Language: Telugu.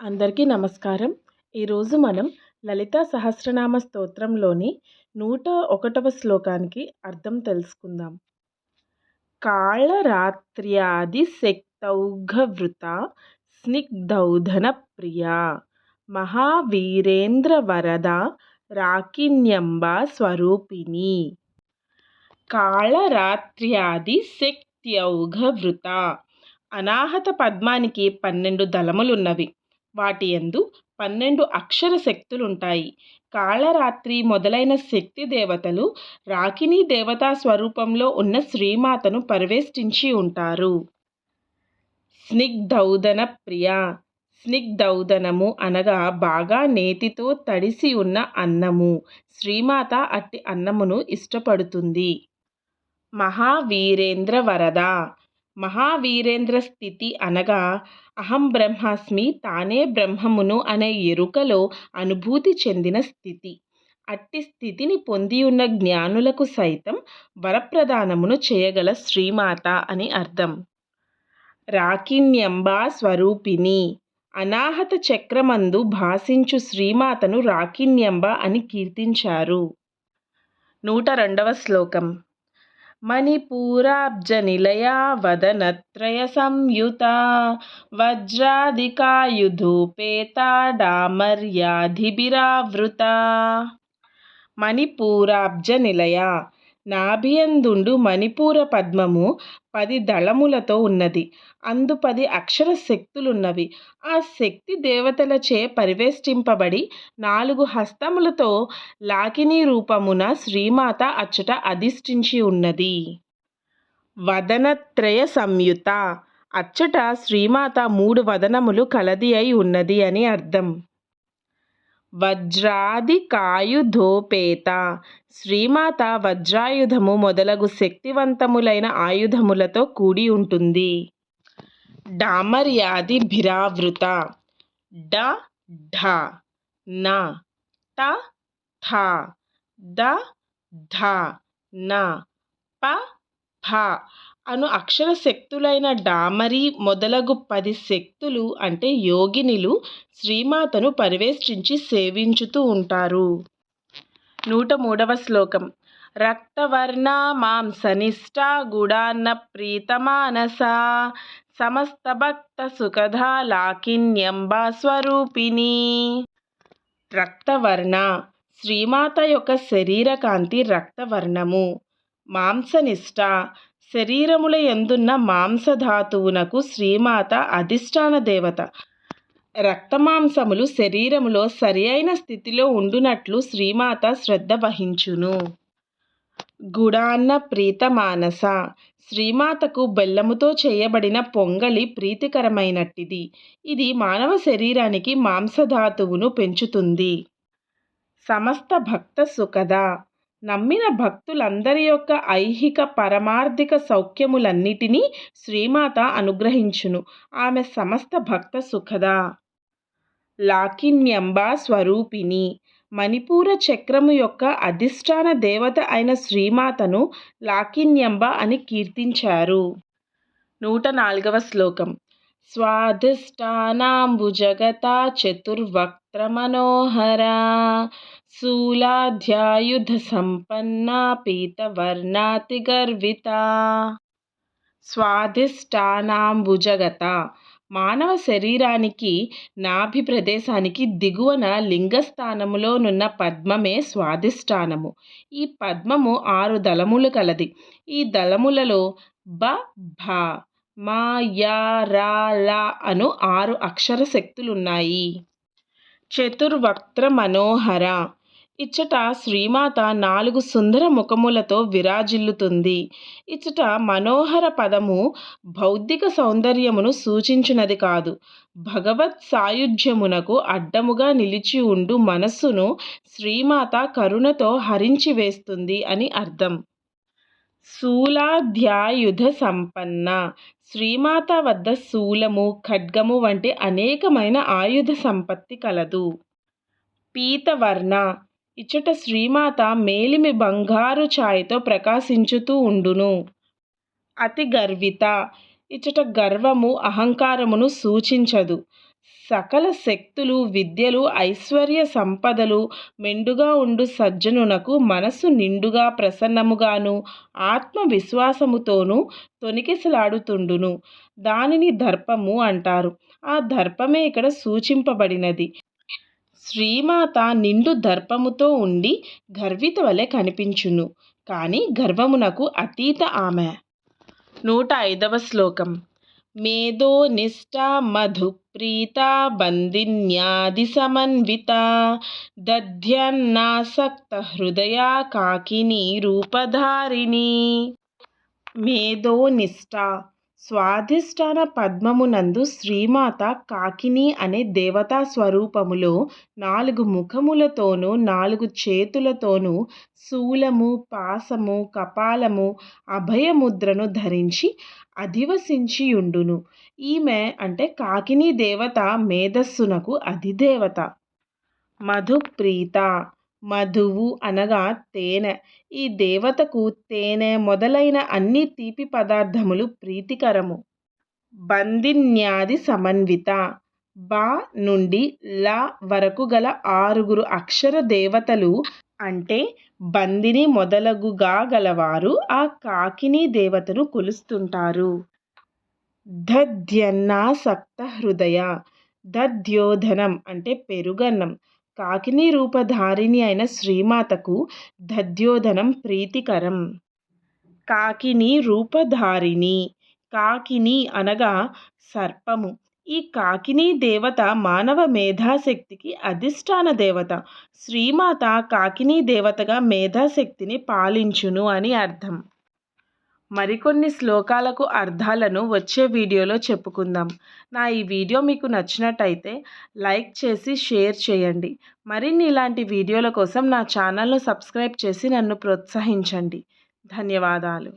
అందరికీ నమస్కారం. ఈరోజు మనం లలిత సహస్రనామ స్తోత్రంలోని నూట ఒకటవ శ్లోకానికి అర్థం తెలుసుకుందాం. కాళరాత్ర్యాది శక్తౌఘవృత స్నిగ్ధౌధన ప్రియా మహావీరేంద్ర వరద రాకిణ్యంబ స్వరూపిణి. కాళరాత్ర్యాది శక్త్యౌఘవృత అనాహత పద్మానికి పన్నెండు దళములున్నవి. వాటి యందు పన్నెండు అక్షర శక్తులుంటాయి. కాళరాత్రి మొదలైన శక్తి దేవతలు రాకిణీ దేవతా స్వరూపంలో ఉన్న శ్రీమాతను పరివేష్టించి ఉంటారు. స్నిగ్ధౌదన ప్రియ స్నిగ్ధౌదనము అనగా బాగా నేతితో తడిసి ఉన్న అన్నము. శ్రీమాత అట్టి అన్నమును ఇష్టపడుతుంది. మహావీరేంద్ర వరద మహావీరేంద్ర స్థితి అనగా అహం బ్రహ్మాస్మి తానే బ్రహ్మమును అనే ఎరుకలో అనుభూతి చెందిన స్థితి. అట్టి స్థితిని పొంది ఉన్న జ్ఞానులకు సైతం వరప్రదానమును చేయగల శ్రీమాత అని అర్థం. రాకిణ్యంబా స్వరూపిణి అనాహత చక్రమందు భాసించు శ్రీమాతను రాకిణ్యంబ అని కీర్తించారు. నూట రెండవ శ్లోకం. మణిపూరాబ్జనిలయా వదనత్రయ సంయుత వజ్రాదికాయుధూపేతాడామర్యాధిభిరావృత మణిపూరాబ్జ నిలయ నాభియందుండు మణిపూర పద్మము పది దళములతో ఉన్నది. అందు పది అక్షర శక్తులున్నవి. ఆ శక్తి దేవతలచే పరివేష్టింపబడి నాలుగు హస్తములతో లాకిని రూపమున శ్రీమాత అచ్చట అధిష్ఠించి ఉన్నది. వదనత్రయ సంయుత అచ్చట శ్రీమాత మూడు వదనములు కలది అయి ఉన్నది అని అర్థం. వజ్రాదికాయుధోపేత శ్రీమాత వజ్రాయుధము మొదలగు శక్తివంతములైన ఆయుధములతో కూడి ఉంటుంది. డామర్యాది భిరావృత. డ ఢ న ట థ ద ధ న ప ఫ అను అక్షర శక్తులైన డామరి మొదలగు పది శక్తులు అంటే యోగినిలు శ్రీమాతను పరివేష్టించి సేవించుతూ ఉంటారు. నూట మూడవ శ్లోకం. రక్తవర్ణ మాంసనిష్ట గుడాన్న ప్రీతమానస సమస్త భక్త సుఖద లాకిన్యంబా స్వరూపిణి. రక్తవర్ణ. శ్రీమాత యొక్క శరీర కాంతి రక్తవర్ణము. మాంసనిష్ట. శరీరముల ఎందున్న మాంసధాతువునకు శ్రీమాత అధిష్టాన దేవత. రక్తమాంసములు శరీరములో సరి అయిన స్థితిలో ఉండునట్లు శ్రీమాత శ్రద్ధ వహించును. గుడాన్న ప్రీతమానస. శ్రీమాతకు బెల్లముతో చేయబడిన పొంగలి ప్రీతికరమైనట్టిది. ఇది మానవ శరీరానికి మాంసధాతువును పెంచుతుంది. సమస్త భక్త సుఖద. నమ్మిన భక్తులందరి యొక్క ఐహిక పరమార్థిక సౌఖ్యములన్నిటినీ శ్రీమాత అనుగ్రహించును. ఆమె సమస్త భక్త సుఖద. లాకిన్యంబ స్వరూపిణి. మణిపూర చక్రము యొక్క అధిష్టాన దేవత అయిన శ్రీమాతను లాకిన్యంబ అని కీర్తించారు. నూట నాలుగవ శ్లోకం. స్వాధిష్టానాంబుజగత చతుర్వక్త్ర మనోహరా. సంపన్న పీతవర్ణాతిగర్విత స్వాధిష్టానాంబుజగత మానవ శరీరానికి నాభి ప్రదేశానికి దిగువన లింగస్థానములోనున్న పద్మమే స్వాధిష్టానము ఈ పద్మము ఆరు దళములు కలది. ఈ దళములలో బ భ మా యా రా లా అను ఆరు అక్షర శక్తులున్నాయి. చతుర్వక్త్ర మనోహర ఇచ్చట శ్రీమాత నాలుగు సుందర ముఖములతో విరాజిల్లుతుంది. ఇచ్చట మనోహర పదము భౌతిక సౌందర్యమును సూచించినది కాదు. భగవత్ సాయుధ్యమునకు అడ్డముగా నిలిచి ఉండు మనస్సును శ్రీమాత కరుణతో హరించి వేస్తుంది అని అర్థం. శూలాధ్యాయుధ సంపన్న. శ్రీమాత వద్ద శూలము ఖడ్గము వంటి అనేకమైన ఆయుధ సంపత్తి కలదు. పీతవర్ణ. ఇచ్చట శ్రీమాత మేలిమి బంగారు ఛాయతో ప్రకాశించుతూ ఉండును. అతి గర్విత. ఇచ్చట గర్వము అహంకారమును సూచించదు. సకల శక్తులు విద్యలు ఐశ్వర్య సంపదలు మెండుగా ఉండు సజ్జనునకు మనసు నిండుగా ప్రసన్నముగాను ఆత్మవిశ్వాసముతోనూ తొణికిసలాడుతుండును దానిని దర్పము అంటారు. ఆ దర్పమే ఇక్కడ సూచింపబడినది. శ్రీమాత నిండు దర్పముతో ఉండి గర్విత వలె కనిపించును. కానీ గర్వమునకు అతీత ఆమె. నూట ఐదవ శ్లోకం. మేధో నిష్ట మధు ప్రీత బందిన్యాది సమన్విత. దధ్యన్నాసక్త హృదయ కాకిని రూపధారిణి. మేధో నిష్ట స్వాధిష్టాన పద్మమునందు శ్రీమాత కాకిని అనే దేవతా స్వరూపములో నాలుగు ముఖములతోనూ నాలుగు చేతులతోనూ శూలము పాసము కపాలము అభయముద్రను ధరించి అధివసించియుండును. ఈమె అంటే కాకిని దేవత మేధస్సునకు అధిదేవత. మధుప్రీత. మధువు అనగా తేనె. ఈ దేవతకు తేనె మొదలైన అన్ని తీపి పదార్థములు ప్రీతికరము. బందిన్యాది సమన్విత. బా నుండి ల వరకు గల ఆరుగురు అక్షర దేవతలు అంటే బందిని మొదలగుగా గలవారు ఆ కాకిని దేవతను కొలుస్తుంటారు. దధ్యన్నాసక్త హృదయ దధ్యోధనం అంటే పెరుగన్నం. కాకిని రూపధారిణి అయిన శ్రీమాతకు దధ్యోధనం ప్రీతికరం. కాకిని రూపధారిణి కాకిని అనగా సర్పము. ఈ కాకినీ దేవత మానవ మేధాశక్తికి అధిష్టాన దేవత. శ్రీమాత కాకినీ దేవతగా మేధాశక్తిని పాలించును అని అర్థం. మరికొన్ని శ్లోకాలకు అర్థాలను వచ్చే వీడియోలో చెప్పుకుందాం. నా ఈ వీడియో మీకు నచ్చినట్టయితే లైక్ చేసి షేర్ చేయండి. మరిన్ని ఇలాంటి వీడియోల కోసం నా ఛానల్ను సబ్స్క్రైబ్ చేసి నన్ను ప్రోత్సహించండి. ధన్యవాదాలు.